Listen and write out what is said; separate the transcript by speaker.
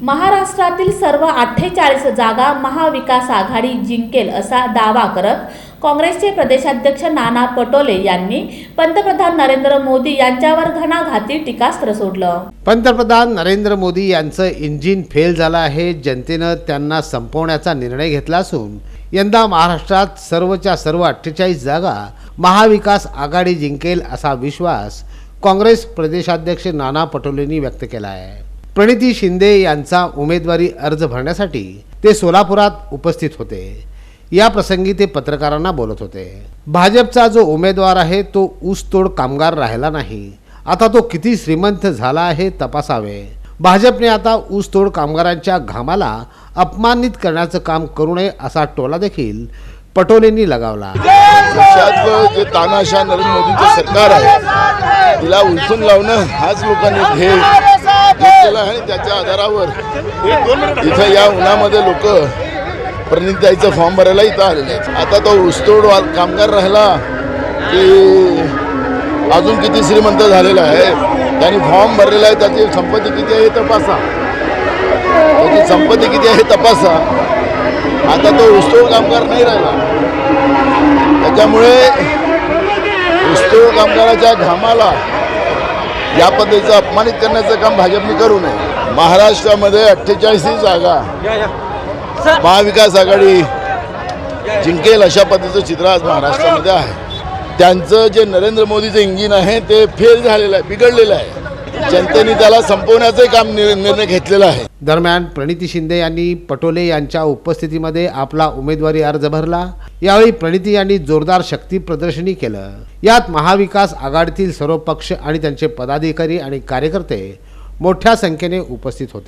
Speaker 1: महाराष्ट्रातील सर्व अठ्ठेचाळीस जागा महाविकास आघाडी जिंकेल असा दावा करत काँग्रेसचे प्रदेशाध्यक्ष नाना पटोले यांनी पंतप्रधान नरेंद्र मोदी यांच्यावर घणाघाती टीकास्त्र सोडलं.
Speaker 2: पंतप्रधान नरेंद्र मोदी यांचं इंजिन फेल झालं आहे जनतेनं त्यांना संपवण्याचा निर्णय घेतला असून यंदा महाराष्ट्रात सर्वच्या सर्व अठ्ठेचाळीस जागा महाविकास आघाडी जिंकेल असा विश्वास काँग्रेस प्रदेशाध्यक्ष नाना पटोलेंनी व्यक्त केला आहे प्रणिती शिंदे यांचा उमेदवारी अर्ज भरण्यासाठी ते सोलापुरात उपस्थित होते. या प्रसंगी ते पत्रकारांना बोलत होते. भाजपचा जो उमेदवार आहे तो ऊसतोड कामगार राहिला नाही. आता तो किती श्रीमंत झाला आहे तपासावे. भाजपने आता ऊसतोड कामगारांच्या घामाला अपमानित करण्याचं काम करू नये असा टोला देखील पटोलेंनी लगावला.
Speaker 3: देशातलं जे तानाशा नरेंद्र मोदींचं सरकार आहे तिला उलथून लावणं हाच लोकांनी ध्येय. घेतलेला आहे आणि त्याच्या आधारावर. इथं या उन्हामध्ये लोक प्रणिताईचं फॉर्म भरायला इथं आलेले आहेत. आता तो ऊसतोड कामगार राहिला की अजून किती श्रीमंत झालेला आहे त्यांनी फॉर्म भरलेला आहे त्याची संपत्ती किती आहे हे तपासा. त्याची संपत्ती किती आहे हे तपासा. आता तो ऊसतोड कामगार नाही राहिला. त्याच्यामुळे ऊसतोड कामगाराच्या घामाला या पद्धतीचं अपमानित करण्याचं काम भाजपने करू नये. महाराष्ट्रामध्ये अठ्ठेचाळीसही जागा. महाविकास आघाडी जिंकेल अशा पद्धतीचं चित्र आज महाराष्ट्रामध्ये आहे. त्यांचं जे नरेंद्र मोदीचं इंजिन आहे ते फेल झालेलं आहे बिघडलेलं आहे. जनतेने त्याला संपवण्याचे काम निर्णय घेतलेला आहे.
Speaker 2: दरम्यान प्रणिती शिंदे यांनी पटोले यांच्या उपस्थितीमध्ये आपला उमेदवारी अर्ज भरला. यावेळी प्रणिती यांनी जोरदार शक्ती प्रदर्शनी केलं. यात महाविकास आघाडीतील सर्व पक्ष आणि त्यांचे पदाधिकारी आणि कार्यकर्ते मोठ्या संख्येने उपस्थित होते.